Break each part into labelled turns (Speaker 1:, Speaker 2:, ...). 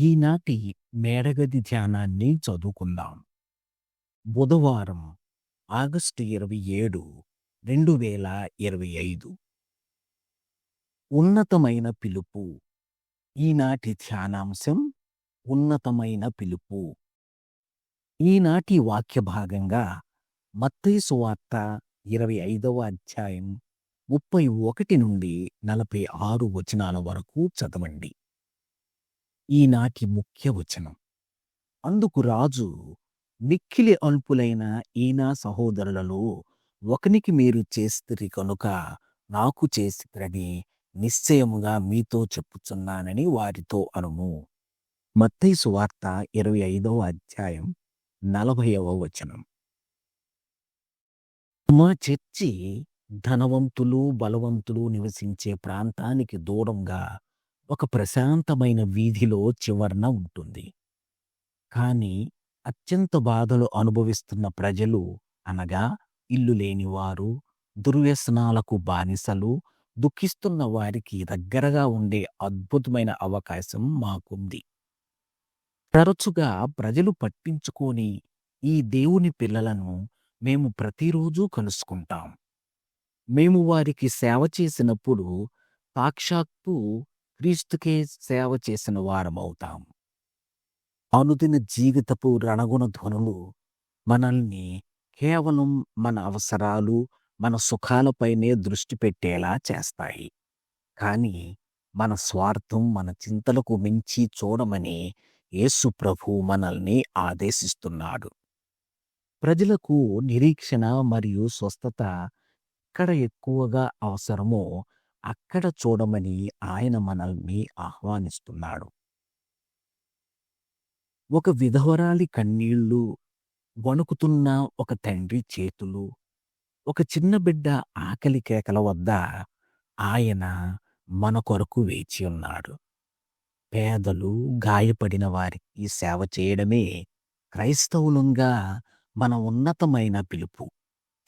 Speaker 1: ఈనాటి మేడగది ధ్యానాన్ని చదువుకుందాం. బుధవారం ఆగస్టు ఇరవై ఏడు రెండు వేల ఇరవై ఐదు. ఉన్నతమైన పిలుపు. ఈనాటి ధ్యానాంశం ఉన్నతమైన పిలుపు. ఈనాటి వాక్య భాగంగా మత్తైసు సువార్త ఇరవై ఐదవ అధ్యాయం ముప్పై ఒకటి నుండి నలభై ఆరు వచనాల వరకు చదవండి. ఈనాటి ముఖ్య వచనం. అందుకు రాజు మిక్కిలి అల్పులైన ఈనా సహోదరులలో ఒకనికి మీరు చేస్తిరి కనుక నాకు చేసిరని నిశ్చయముగా మీతో చెప్పుచున్నానని వారితో అనుము. మత్తై సువార్త ఇరవై ఐదవ అధ్యాయం నలభైవ వచనం. మా చర్చి ధనవంతులు బలవంతులు నివసించే ప్రాంతానికి దూరంగా ఒక ప్రశాంతమైన వీధిలో చివరన ఉంటుంది. కానీ అత్యంత బాధలు అనుభవిస్తున్న ప్రజలు అనగా ఇల్లు లేనివారు దుర్వ్యసనాలకు బానిసలు దుఃఖిస్తున్న వారికి దగ్గరగా ఉండే అద్భుతమైన అవకాశం మాకుంది. తరచుగా ప్రజలు పట్టించుకొని ఈ దేవుని పిల్లలను మేము ప్రతిరోజూ కలుసుకుంటాం. మేము వారికి సేవ చేసినప్పుడు సాక్షాత్తు క్రీస్తుకే సేవ చేసిన వారమవుతాం. అనుదిన జీవితపు రణగుణ ధ్వనులు మనల్ని కేవలం మన అవసరాలు మన సుఖాలపైనే దృష్టి పెట్టేలా చేస్తాయి. కానీ మన స్వార్థం మన చింతలకు మించి చూడమని యేసు ప్రభు మనల్ని ఆదేశిస్తున్నాడు. ప్రజలకు నిరీక్షణ మరియు స్వస్థత ఎక్కడ ఎక్కువగా అవసరమో అక్కడ చూడమని ఆయన మనల్ని ఆహ్వానిస్తున్నాడు. ఒక విధవరాలి కన్నీళ్ళు వణుకుతున్న ఒక తండ్రి చేతులు ఒక చిన్న బిడ్డ ఆకలి కేకల వద్ద ఆయన మన కొరకు వేచి ఉన్నాడు. పేదలు గాయపడిన వారికి సేవ చేయడమే క్రైస్తవులంగా మన ఉన్నతమైన పిలుపు.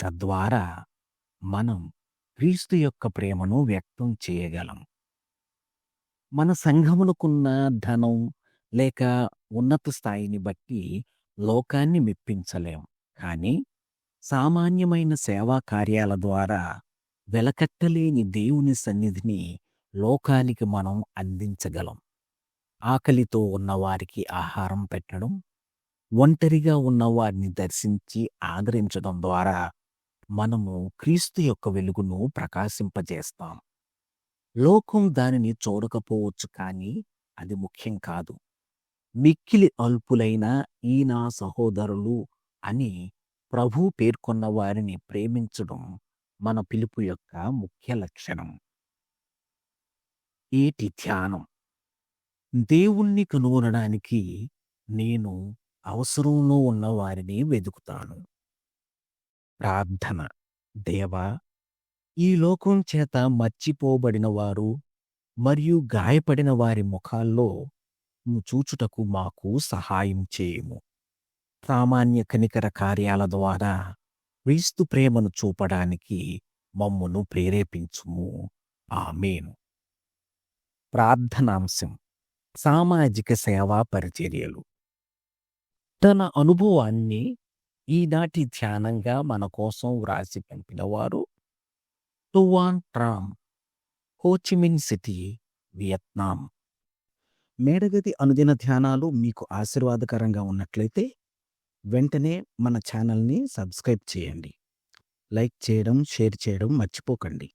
Speaker 1: తద్వారా మనం క్రీస్తు యొక్క ప్రేమను వ్యక్తం చేయగలం. మన సంఘమునకున్న ధనం లేక ఉన్నత స్థాయిని బట్టి లోకాన్ని మెప్పించలేం. కానీ సామాన్యమైన సేవా కార్యాల ద్వారా వెలకట్టలేని దేవుని సన్నిధిని లోకానికి మనం అందించగలం. ఆకలితో ఉన్నవారికి ఆహారం పెట్టడం ఒంటరిగా ఉన్నవారిని దర్శించి ఆదరించడం ద్వారా మనము క్రీస్తు యొక్క వెలుగును ప్రకాశింపజేస్తాం. లోకం దానిని చూడకపోవచ్చు కానీ అది ముఖ్యం కాదు. మిక్కిలి అల్పులైన ఈ నా సహోదరులు అని ప్రభు పేర్కొన్న వారిని ప్రేమించడం మన పిలుపు యొక్క ముఖ్య లక్షణం. ఏటి ధ్యానం? దేవుణ్ణి కనుగొనడానికి నేను అవసరంలో ఉన్న వారిని వెతుకుతాను ప్రార్థన. దేవా ఈ లోకం చేత మర్చిపోబడిన వారు మరియు గాయపడిన వారి ముఖాల్లో చూచుటకు మాకు సహాయం చేయము. సామాన్య కనికర కార్యాల ద్వారా క్రీస్తు ప్రేమను చూపడానికి మమ్మును ప్రేరేపించుము. ఆమెను. ప్రార్థనాంశం. సామాజిక సేవా పరిచర్యలు. తన అనుభవాన్ని ఈనాటి ధ్యానంగా మన కోసం వ్రాసి పంపినవారు Tuan Tram Ho Chi Minh city Vietnam. మేడగది అనుదిన ధ్యానాలు మీకు ఆశీర్వాదకరంగా ఉన్నట్లయితే వెంటనే మన ఛానల్ని సబ్స్క్రైబ్ చేయండి. లైక్ చేయడం షేర్ చేయడం మర్చిపోకండి.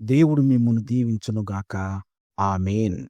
Speaker 1: దేవుడు మిమ్మల్ని దీవించునుగాక. ఆమెన్.